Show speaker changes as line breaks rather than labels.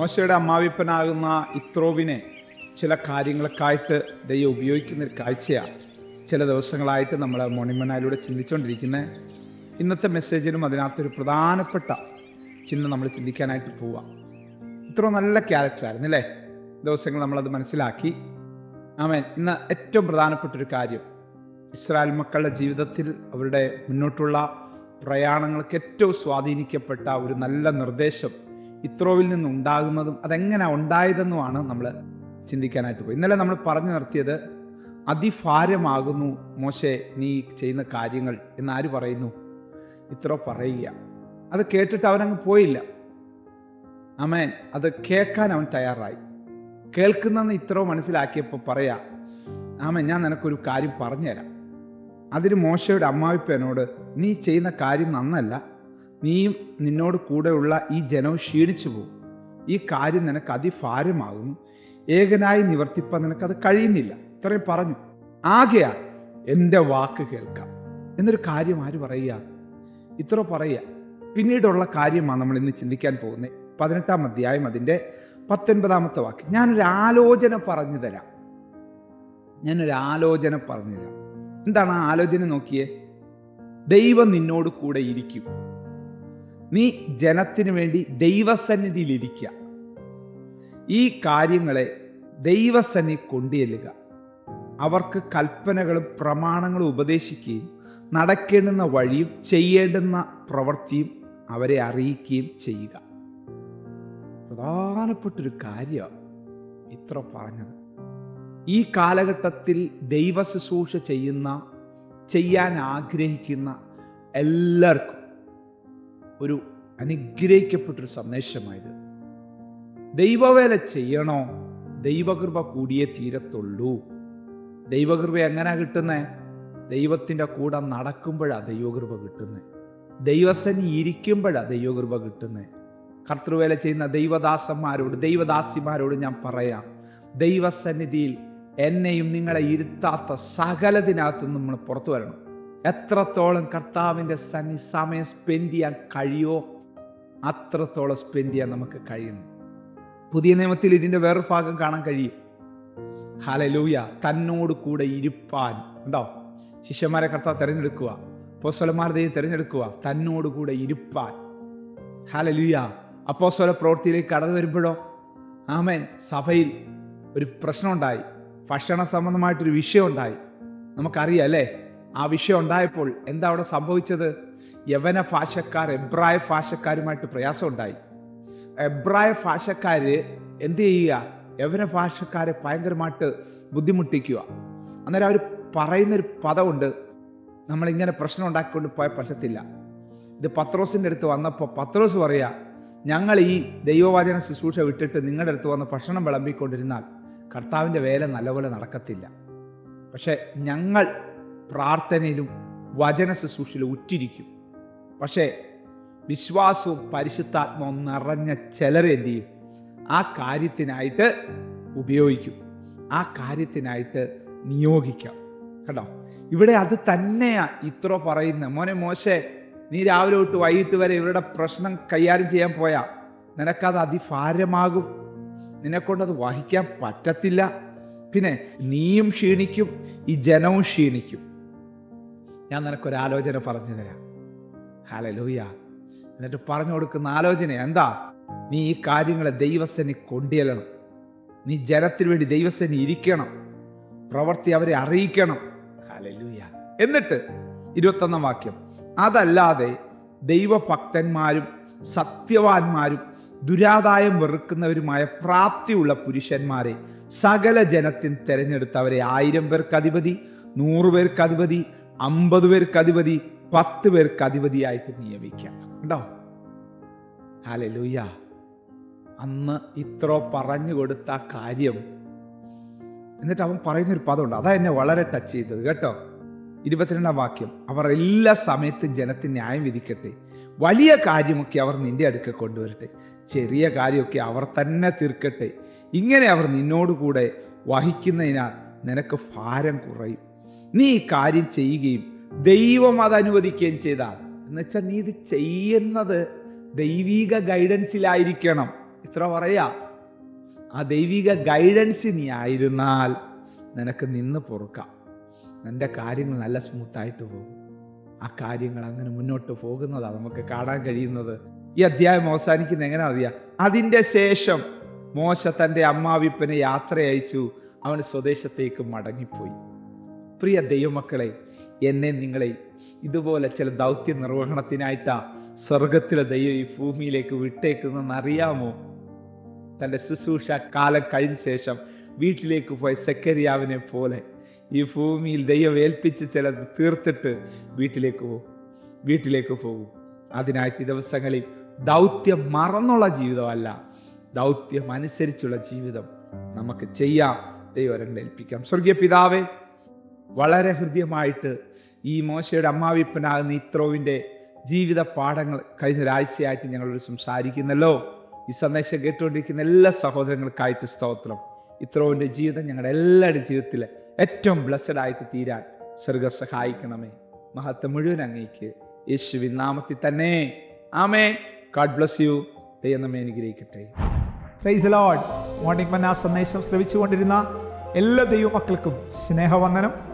മോശയുടെ അമ്മാവിപ്പനാകുന്ന ഇത്രോവിനെ ചില കാര്യങ്ങൾക്കായിട്ട് ദൈവം ഉപയോഗിക്കുന്ന ഒരു കാഴ്ചയാണ് ചില ദിവസങ്ങളായിട്ട് നമ്മൾ മോണിമനായിലൂടെ ചിന്തിച്ചുകൊണ്ടിരിക്കുന്നത് ഇന്നത്തെ മെസ്സേജിനും അതിനകത്തൊരു പ്രധാനപ്പെട്ട ചിഹ്നം നമ്മൾ ചിന്തിക്കാനായിട്ട് പോവാം. ഇത്ര നല്ല ക്യാരക്ടറായിരുന്നു അല്ലേ? ദിവസങ്ങൾ നമ്മളത് മനസ്സിലാക്കി. ആമേൻ. ഇന്ന് ഏറ്റവും പ്രധാനപ്പെട്ട ഒരു കാര്യം ഇസ്രായേൽ മക്കളുടെ ജീവിതത്തിൽ അവരുടെ മുന്നോട്ടുള്ള പ്രയാണങ്ങൾക്ക് ഏറ്റവും സ്വാധീനിക്കപ്പെട്ട ഒരു നല്ല നിർദ്ദേശം ഇത്രോവിൽ നിന്ന് നിന്നുണ്ടാകുന്നതും അതെങ്ങനെ ഉണ്ടായതെന്നുമാണ് നമ്മൾ ചിന്തിക്കാനായിട്ട് പോയി. ഇന്നലെ നമ്മൾ പറഞ്ഞു നിർത്തിയത് അതിഭാരമാകുന്നു മോശെ നീ ചെയ്യുന്ന കാര്യങ്ങൾ എന്നാര് പറയുന്നു? ഇത്രോ പറയുക. അത് കേട്ടിട്ട് അവനങ്ങ് പോയില്ല. അമേൻ അത് കേൾക്കാൻ അവൻ തയ്യാറായി. കേൾക്കുന്നെന്ന് ഇത്രോ മനസ്സിലാക്കിയപ്പോൾ പറയാ ആമേൻ ഞാൻ നിനക്കൊരു കാര്യം പറഞ്ഞുതരാം. അതിന് മോശയുടെ അമ്മാവിപ്പനോട് നീ ചെയ്യുന്ന കാര്യം നന്നല്ല. നീയും നിന്നോട് കൂടെയുള്ള ഈ ജനവും ക്ഷീണിച്ചു പോകും ഈ കാര്യം നിനക്ക് അതിഭാരമാകുന്നു. ഏകനായി നിവർത്തിപ്പാൻ നിനക്കത് കഴിയുന്നില്ല. ഇത്രയും പറഞ്ഞു. ആകെയാ എന്റെ വാക്ക് കേൾക്കാം. എന്നൊരു കാര്യം ആര് പറയുക? ഇത്ര പറയുക. പിന്നീടുള്ള കാര്യമാണ് നമ്മൾ ഇന്ന് ചിന്തിക്കാൻ പോകുന്നത്. പതിനെട്ടാം അധ്യായം അതിന്റെ പത്തൊൻപതാമത്തെ വാക്ക് ഞാനൊരു ആലോചന പറഞ്ഞു തരാം. ഞാനൊരു ആലോചന പറഞ്ഞു തരാം. എന്താണ് ആ ആലോചന നോക്കിയേ? ദൈവം നിന്നോട് കൂടെ ഇരിക്കും. നീ ജനത്തിനു വേണ്ടി ദൈവസന്നിധിയിലിരിക്കുക ഈ കാര്യങ്ങളെ ദൈവസന്നി കൊണ്ടുചെല്ലുക. അവർക്ക് കൽപ്പനകളും പ്രമാണങ്ങളും ഉപദേശിക്കുകയും നടക്കേണ്ടുന്ന വഴിയും ചെയ്യേണ്ടുന്ന പ്രവൃത്തിയും അവരെ അറിയിക്കുകയും ചെയ്യുക. പ്രധാനപ്പെട്ടൊരു കാര്യമാണ് ഇത്ര പറഞ്ഞത്. ഈ കാലഘട്ടത്തിൽ ദൈവ ശുശ്രൂഷ ചെയ്യുന്ന ചെയ്യാൻ ആഗ്രഹിക്കുന്ന എല്ലാവർക്കും ഒരു അനുഗ്രഹിക്കപ്പെട്ടൊരു സന്ദേശമായത്. ദൈവവേല ചെയ്യണോ? ദൈവകൃപ കൂടിയേ തീരത്തുള്ളൂ. ദൈവകൃപ എങ്ങനെ കിട്ടുന്നത് ദൈവത്തിന്റെ കൂടെ നടക്കുമ്പോഴാണ് ദൈവകൃപ കിട്ടുന്നത് ദൈവസനി ഇരിക്കുമ്പോഴാണ് ദൈവകൃപ കിട്ടുന്നത് കർത്തൃവേല ചെയ്യുന്ന ദൈവദാസന്മാരോട് ദൈവദാസിമാരോട് ഞാൻ പറയാം. ദൈവസന്നിധിയിൽ എന്നെയും നിങ്ങളെ ഇരുത്താത്ത സകലതിനകത്തും നമ്മൾ പുറത്തു വരണം. എത്രത്തോളം കർത്താവിന്റെ സന്നി സമയം സ്പെൻഡ് ചെയ്യാൻ കഴിയുമോ അത്രത്തോളം സ്പെൻഡ് ചെയ്യാൻ നമുക്ക് കഴിയുന്നു. പുതിയ നിയമത്തിൽ ഇതിന്റെ വേറൊരു ഭാഗം കാണാൻ കഴിയും. ഹലലൂയ തന്നോട് കൂടെ ഇരുപ്പാൻ. ഉണ്ടോ ശിഷ്യന്മാരെ കർത്താവ് തിരഞ്ഞെടുക്കുക. അപ്പോസ്വലന്മാരെ ദൈവം തിരഞ്ഞെടുക്കുക. തന്നോട് കൂടെ ഇരിപ്പാൻ. ഹലലൂയ അപ്പോസ്വല പ്രവൃത്തിയിലേക്ക് കടന്നു വരുമ്പോഴോ? ആമേൻ സഭയിൽ ഒരു പ്രശ്നമുണ്ടായി. ഭക്ഷണ സംബന്ധമായിട്ടൊരു വിഷയം ഉണ്ടായി നമുക്കറിയാം അല്ലേ? ആ വിഷയം ഉണ്ടായപ്പോൾ എന്താ അവിടെ സംഭവിച്ചത്? യവന ഭാഷക്കാർ എബ്രായ ഭാഷക്കാരുമായിട്ട് പ്രയാസം ഉണ്ടായി എബ്രായ ഭാഷക്കാർ എന്ത് ചെയ്യുക? യവന ഭാഷക്കാരെ ഭയങ്കരമായിട്ട് ബുദ്ധിമുട്ടിക്കുക. അന്നേരം അവർ പറയുന്നൊരു പദമുണ്ട്. നമ്മളിങ്ങനെ പ്രശ്നം ഉണ്ടാക്കിക്കൊണ്ട് പോയാൽ പറ്റത്തില്ല. ഇത് പത്രോസിന്റെ അടുത്ത് വന്നപ്പോൾ പത്രോസ് പറയുക ഞങ്ങൾ ഈ ദൈവവാചന ശുശ്രൂഷ വിട്ടിട്ട് നിങ്ങളുടെ അടുത്ത് വന്ന് ഭക്ഷണം വിളമ്പിക്കൊണ്ടിരുന്നാൽ കർത്താവിന്റെ വേല നല്ലപോലെ നടക്കത്തില്ല. പക്ഷേ ഞങ്ങൾ പ്രാർത്ഥനയിലും വചന ശുശ്രൂഷയിലും ഉറ്റിരിക്കും. പക്ഷേ വിശ്വാസവും പരിശുദ്ധാത്മാവും നിറഞ്ഞ ചിലർ എന്ത് ചെയ്യും? ആ കാര്യത്തിനായിട്ട് ഉപയോഗിക്കും. ആ കാര്യത്തിനായിട്ട് നിയോഗിക്കാം. കേട്ടോ ഇവിടെ അത് തന്നെയാ ഇത്ര പറയുന്നത്. മോനെ മോശെ നീ രാവിലെ തൊട്ട് വൈകിട്ട് വരെ ഇവരുടെ പ്രശ്നം കൈകാര്യം ചെയ്യാൻ പോയാ. നിനക്കത് അതിഭാരമാകും. നിന്നെക്കൊണ്ടത് വഹിക്കാൻ പറ്റത്തില്ല. പിന്നെ നീയും ക്ഷീണിക്കും ഈ ജനവും ക്ഷീണിക്കും. ഞാൻ നിനക്കൊരാലോചന പറഞ്ഞു തരാം. ഹലലൂയ എന്നിട്ട് പറഞ്ഞു കൊടുക്കുന്ന ആലോചന എന്താ? നീ ഈ കാര്യങ്ങളെ ദൈവസേനി കൊണ്ടുചെല്ലണം. നീ ജനത്തിന് വേണ്ടി ദൈവസേനി ഇരിക്കണം. പ്രവർത്തി അവരെ അറിയിക്കണം. ഹലലൂയ എന്നിട്ട് ഇരുപത്തൊന്നാം വാക്യം. അതല്ലാതെ ദൈവഭക്തന്മാരും സത്യവാന്മാരും ദുരാദായം വെറുക്കുന്നവരുമായ പ്രാപ്തിയുള്ള പുരുഷന്മാരെ സകല ജനത്തിന് തിരഞ്ഞെടുത്ത് അവരെ ആയിരം പേർക്ക് അധിപതി നൂറ് പേർക്ക് അധിപതി അമ്പത് പേർക്ക് അധിപതി പത്ത് പേർക്ക് അധിപതിയായിട്ട് നിയമിക്കാം. ഉണ്ടോ ഹാലലൂയ അന്ന് ഇത്ര പറഞ്ഞു കൊടുത്ത കാര്യം എന്നിട്ട് അവൻ പറയുന്നൊരു പദമുണ്ട്. അതാ എന്നെ വളരെ ടച്ച് ചെയ്തത് കേട്ടോ. ഇരുപത്തിരണ്ടാം വാക്യം. അവർ എല്ലാ സമയത്തും ജനത്തിന് ന്യായം വിധിക്കട്ടെ. വലിയ കാര്യമൊക്കെ അവർ നിന്റെ അടുക്ക കൊണ്ടുവരട്ടെ. ചെറിയ കാര്യമൊക്കെ അവർ തന്നെ തീർക്കട്ടെ. ഇങ്ങനെ അവർ നിന്നോടുകൂടെ വഹിക്കുന്നതിനാൽ നിനക്ക് ഭാരം കുറയും. നീ കാര്യം ചെയ്യുകയും ദൈവം അത് അനുവദിക്കുകയും ചെയ്താൽ. എന്ന് വെച്ചാൽ നീ ഇത് ചെയ്യുന്നത് ദൈവീക ഗൈഡൻസിലായിരിക്കണം. ഇത്ര പറയാ. ആ ദൈവിക ഗൈഡൻസ് നീ ആയിരുന്നാൽ നിനക്ക് നിന്ന് പൊറുക്കാം. നിന്റെ കാര്യങ്ങൾ നല്ല സ്മൂത്തായിട്ട് പോകും. ആ കാര്യങ്ങൾ അങ്ങനെ മുന്നോട്ട് പോകുന്നതാണ് നമുക്ക് കാണാൻ കഴിയുന്നത്. ഈ അധ്യായം അവസാനിക്കുന്ന എങ്ങനെ അറിയാം? അതിന്റെ ശേഷം മോശ തന്റെ അമ്മാവിപ്പനെ യാത്ര അയച്ചു അവൻ സ്വദേശത്തേക്ക് മടങ്ങിപ്പോയി. പ്രിയ ദൈവമക്കളെ എന്നെ നിങ്ങളെ ഇതുപോലെ ചില ദൗത്യ നിർവഹണത്തിനായിട്ടാ സ്വർഗത്തിലെ ദൈവം ഈ ഭൂമിയിലേക്ക് വിട്ടേക്കുന്നതെന്ന് അറിയാമോ തന്റെ ശുശ്രൂഷ കാലം കഴിഞ്ഞ ശേഷം വീട്ടിലേക്ക് പോയ സെക്കരിയാവിനെ പോലെ ഈ ഭൂമിയിൽ ദൈവം ഏൽപ്പിച്ച് ചിലത് തീർത്തിട്ട് വീട്ടിലേക്ക് പോകും. വീട്ടിലേക്ക് പോകും. അതിനായിട്ട് ദിവസങ്ങളിൽ ദൗത്യം മറന്നുള്ള ജീവിതമല്ല ദൗത്യം അനുസരിച്ചുള്ള ജീവിതം നമുക്ക് ചെയ്യാം. ദൈവരങ്ങളേൽപ്പിക്കാം സ്വർഗീയ പിതാവേ വളരെ ഹൃദ്യമായിട്ട് ഈ മോശയുടെ അമ്മാവിപ്പനാകുന്ന ഇത്രോവിന്റെ ജീവിത പാഠങ്ങൾ കഴിഞ്ഞ ഒരാഴ്ചയായിട്ട് ഞങ്ങളോട് സംസാരിക്കുന്നല്ലോ. ഈ സന്ദേശം കേട്ടുകൊണ്ടിരിക്കുന്ന എല്ലാ സഹോദരങ്ങൾക്കായിട്ട് സ്തോത്രം. ഇത്രോവിന്റെ ജീവിതം ഞങ്ങളുടെ എല്ലാവരുടെ ജീവിതത്തിൽ ഏറ്റവും ബ്ലസ്സഡ് ആയിട്ട് തീരാൻ സ്വർഗ സഹായിക്കണമേ. മഹത്വം മുഴുവൻ അങ്ങേക്ക് യേശുവിൻ നാമത്തിൽ തന്നെ. ആമേ ഗാഡ് ബ്ലസ് യു ദൈവമേ അനുഗ്രഹിക്കട്ടെ.
പ്രൈസ് ലോഡ് മോർണിംഗ് മന്ന സന്ദേശം ശ്രവിച്ചുകൊണ്ടിരുന്ന എല്ലാ ദൈവമക്കൾക്കും സ്നേഹവന്ദനം.